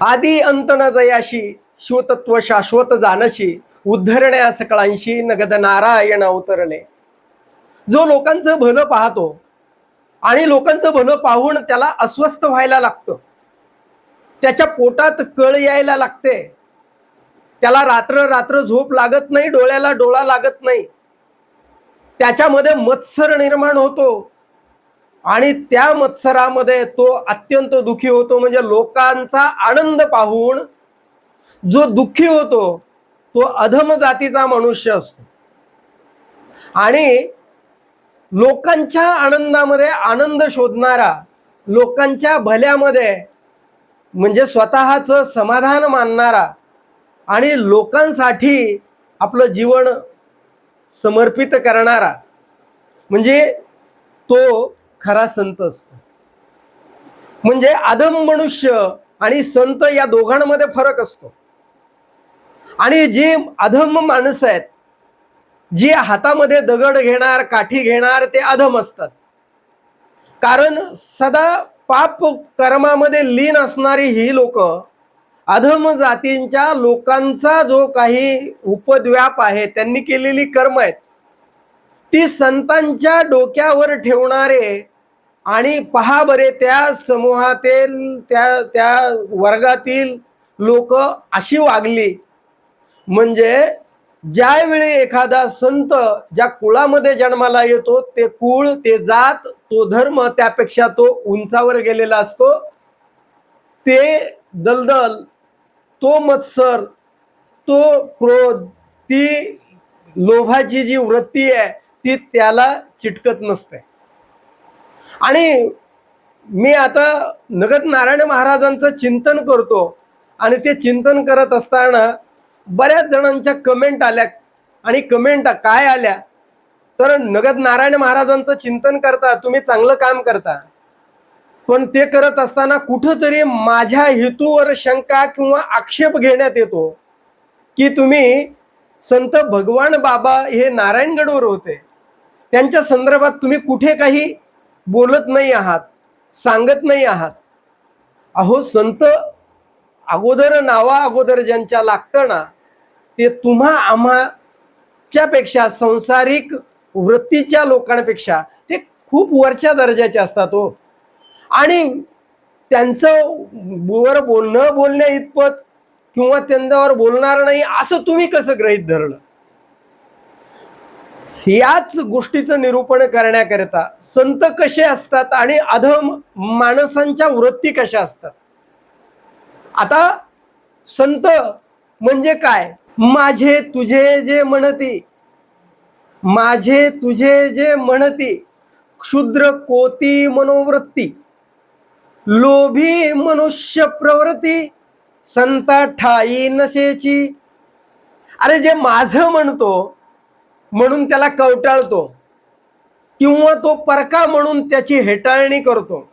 आदी अंत न जयाशी शिवतत्व शाश्वत जानशी उद्धरण्या सकळांशी नगद नारायण अवतरले. जो लोकांचं भलं पाहतो आणि लोकांचं भलं पाहून त्याला अस्वस्थ व्हायला लागतं. त्याच्या पोटात कळ यायला लागते. त्याला रात्र रात्र झोप लागत नाही डोळ्याला डोळा लागत नाही. त्याच्यामध्ये मत्सर निर्माण होतो. आणि त्या मत्सरामध्ये तो अत्यंत दुखी होतो म्हणजे लोकांचा आनंद पाहून जो दुःखी होतो तो अधम जातीचा मनुष्य असतो. आणि लोकांच्या आनंदामध्ये आनंद शोधणारा लोकांच्या भल्यामध्ये म्हणजे स्वतःचं समाधान मानणारा आणि लोकांसाठी आपलं जीवन समर्पित करणारा म्हणजे तो खरा संत असतो. म्हणजे अधम मनुष्य आणि संत या दोघांमध्ये फरक असतो. आणि जी अधम माणसं आहेत जी हातामध्ये दगड घेणार काठी घेणार ते अधम असतात. कारण सदा पाप कर्मामध्ये लीन असणारी ही लोक अधम जातींच्या लोकांचा जो काही उपद्व्याप आहे त्यांनी केलेली कर्म आहेत ती संतांच्या डोक्यावर ठेवणारे आणि पहा बरे त्या समूहातील त्या त्या वर्गातील लोक अशी वागली. म्हणजे ज्यावेळी एखादा संत ज्या कुळामध्ये जन्माला येतो ते कुळ ते जात तो धर्म त्यापेक्षा तो उंचावर गेलेला असतो. ते दलदल तो मत्सर तो क्रोध ती लोभाची जी वृत्ती आहे ती त्याला चिटकत नसते. आणि मी आता नगद नारायण महाराजांचं चिंतन करतो आणि ते चिंतन करत असताना बऱ्याच जणांच्या कमेंट आल्या आणि कमेंट काय आल्या? तर नगद नारायण महाराजांचं चिंतन करता तुम्ही चांगलं काम करता. पण ते करत असताना कुठंतरी माझ्या हेतूवर शंका किंवा आक्षेप घेण्यात येतो की तुम्ही संत भगवान बाबा हे नारायणगडवर होते. त्यांच्या संदर्भात तुम्ही कुठे काही बोलत नाही आहात सांगत नाही आहात. अहो संत अगोदर नावा अगोदर ज्यांच्या लागतं ना ते तुम्हा आम्हाच्यापेक्षा संसारिक वृत्तीच्या लोकांपेक्षा ते खूप वरच्या दर्जाचे असतात हो. आणि त्यांचं वर बोल न बोलण्या इतपत किंवा त्यांच्यावर बोलणार नाही असं तुम्ही कसं गृहीत धरलं? याच गोष्टीचं निरूपण करण्याकरिता संत कसे असतात आणि अधम माणसांच्या वृत्ती कशा असतात? आता संत म्हणजे काय? माझे तुझे जे म्हणती माझे तुझे जे म्हणती क्षुद्र कोती मनोवृत्ती लोभी मनुष्य प्रवृत्ती संता ठाई नसेची अरे जे माझं म्हणतो म्हणून त्याला कवटाळतो किंवा तो परका म्हणून त्याची हेटाळणी करतो.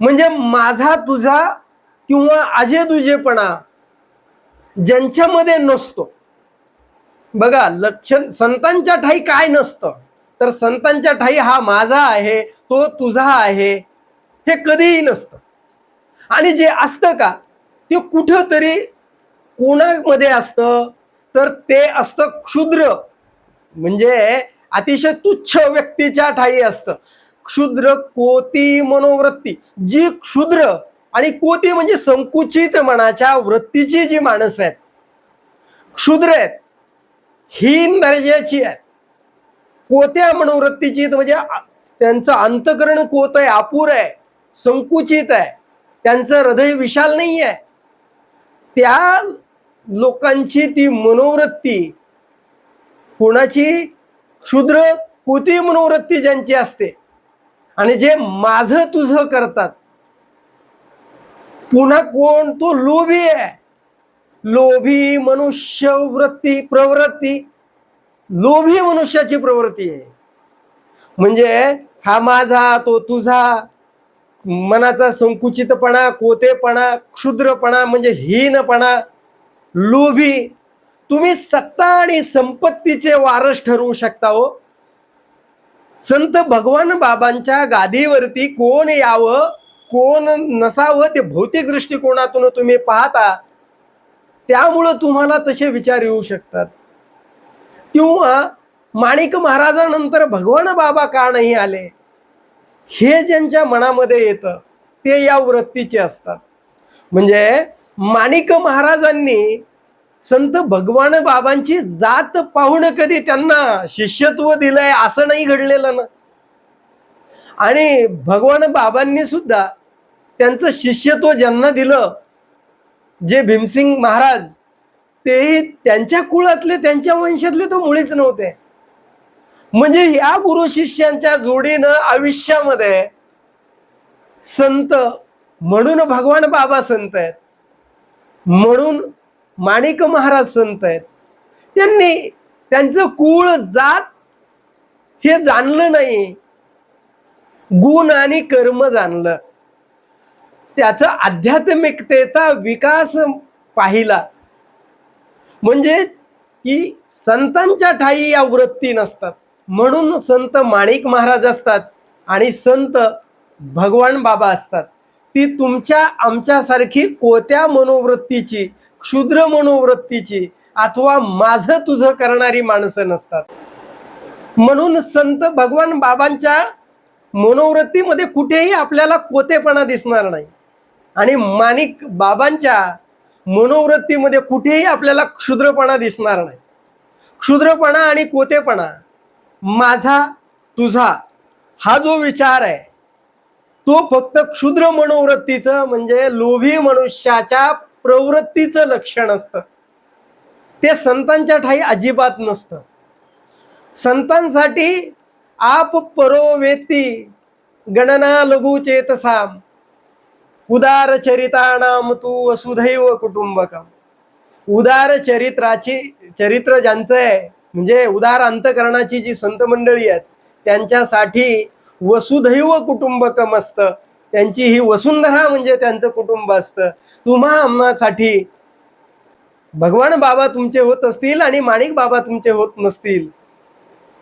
म्हणजे माझा तुझा किंवा अजे तुझेपणा ज्यांच्यामध्ये नसतो. बघा लक्षण संतांच्या ठाई काय नसतं. तर संतांच्या ठाई हा माझा आहे तो तुझा आहे हे कधीही नसतं. आणि जे असतं का ते कुठंतरी कोणामध्ये असतं? तर ते असतं क्षुद्र. म्हणजे अतिशय तुच्छ व्यक्तीच्या ठाई असतं. क्षुद्र कोती मनोवृत्ती. जी क्षुद्र आणि कोती म्हणजे संकुचित मनाच्या वृत्तीची जी माणसं आहेत क्षुद्र आहेत हीन दर्जाची आहेत. कोत्या मनोवृत्तीची म्हणजे त्यांचं अंतकरण कोत आहे अपूर आहे संकुचित आहे. त्यांचं हृदय विशाल नाही आहे त्या लोकांची ती मनोवृत्ती कोणाची? क्षुद्र कुती मनोवृत्ती ज्यांची असते. आणि जे माझं तुझं करतात. पुन्हा कोण? तो लोभी आहे. लोभी मनुष्य वृत्ती प्रवृत्ती. लोभी मनुष्याची प्रवृत्ती आहे. म्हणजे हा माझा तो तुझा मनाचा संकुचितपणा कोतेपणा क्षुद्रपणा म्हणजे हीनपणा लोभी तुम्ही सत्ता आणि संपत्तीचे वारस ठरवू शकता हो. संत भगवान बाबांच्या गादीवरती कोण यावं कोण नसावं ते भौतिक दृष्टिकोनातून तुम्ही पाहता त्यामुळं तुम्हाला तसे विचार येऊ शकतात. किंवा माणिक महाराजानंतर भगवान बाबा का नाही आले? हे ज्यांच्या मनामध्ये येतं ते या वृत्तीचे असतात. म्हणजे माणिक महाराजांनी संत भगवान बाबांची जात पाहून कधी त्यांना शिष्यत्व दिलंय असं नाही घडलेलं ना. आणि भगवान बाबांनी सुद्धा त्यांचं शिष्यत्व ज्यांना दिलं जे भीमसिंग महाराज तेही त्यांच्या कुळातले त्यांच्या वंशातले तर मुळीच नव्हते. म्हणजे या गुरु शिष्यांच्या जोडीनं आयुष्यामध्ये संत म्हणून भगवान बाबा संत आहेत. म्हणून माणिक महाराज संत आहेत. त्यांनी त्यांचं कुळ जात हे जाणलं नाही. गुण आणि कर्म जाणलं. त्याचा आध्यात्मिकतेचा विकास पाहिला. म्हणजे की संतांच्या ठाई या वृत्ती नसतात. म्हणून संत माणिक महाराज असतात आणि संत भगवान बाबा असतात. ती तुमच्या आमच्यासारखी कोत्या मनोवृत्तीची क्षुद्र मनोवृत्तीची अथवा माझं तुझं करणारी माणसं नसतात. म्हणून संत भगवान बाबांच्या मनोवृत्तीमध्ये कुठेही आपल्याला कोतेपणा दिसणार नाही. आणि माणिक बाबांच्या मनोवृत्तीमध्ये कुठेही आपल्याला क्षुद्रपणा दिसणार नाही. क्षुद्रपणा आणि कोतेपणा माझा तुझा हा जो विचार आहे तो फक्त क्षुद्र मनोवृत्तीचं म्हणजे लोभी मनुष्याच्या प्रवृत्तीचं लक्षण असतं. ते संतांच्या ठाई अजिबात नसतं. संतांसाठी आप परोवेती गणना लघु चेतसाम. उदार चरिताणाम तू वसुधैव कुटुंबकम. उदार चरित्राची चरित्र ज्यांचं आहे म्हणजे उदार अंतकरणाची जी संत मंडळी आहेत त्यांच्यासाठी वसुधैव कुटुंबकम असतं. त्यांची ही वसुंधरा म्हणजे त्यांचं कुटुंब असतं. तुम्हा आम्हासाठी भगवान बाबा तुमचे होत असतील आणि माणिक बाबा तुमचे होत नसतील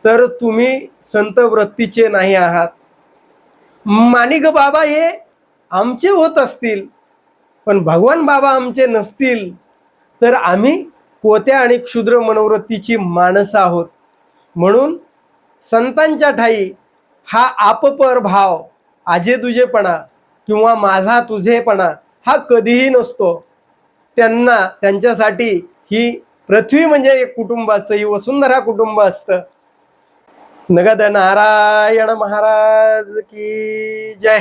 तर तुम्ही संत वृत्तीचे नाही आहात. माणिक बाबा हे आमचे होत असतील पण भगवान बाबा आमचे नसतील तर आम्ही कोत्या आणि क्षुद्र मनोवृत्तीची माणसं आहोत. म्हणून संतांच्या ठाई हा आपपर भाव आजे तुझेपणा किंवा माझा तुझेपणा हा कधीही नसतो. त्यांना त्यांच्यासाठी ही पृथ्वी म्हणजे एक कुटुंब असतं ही वसुंधरा कुटुंब असतं. नगद नारायण महाराज की जय.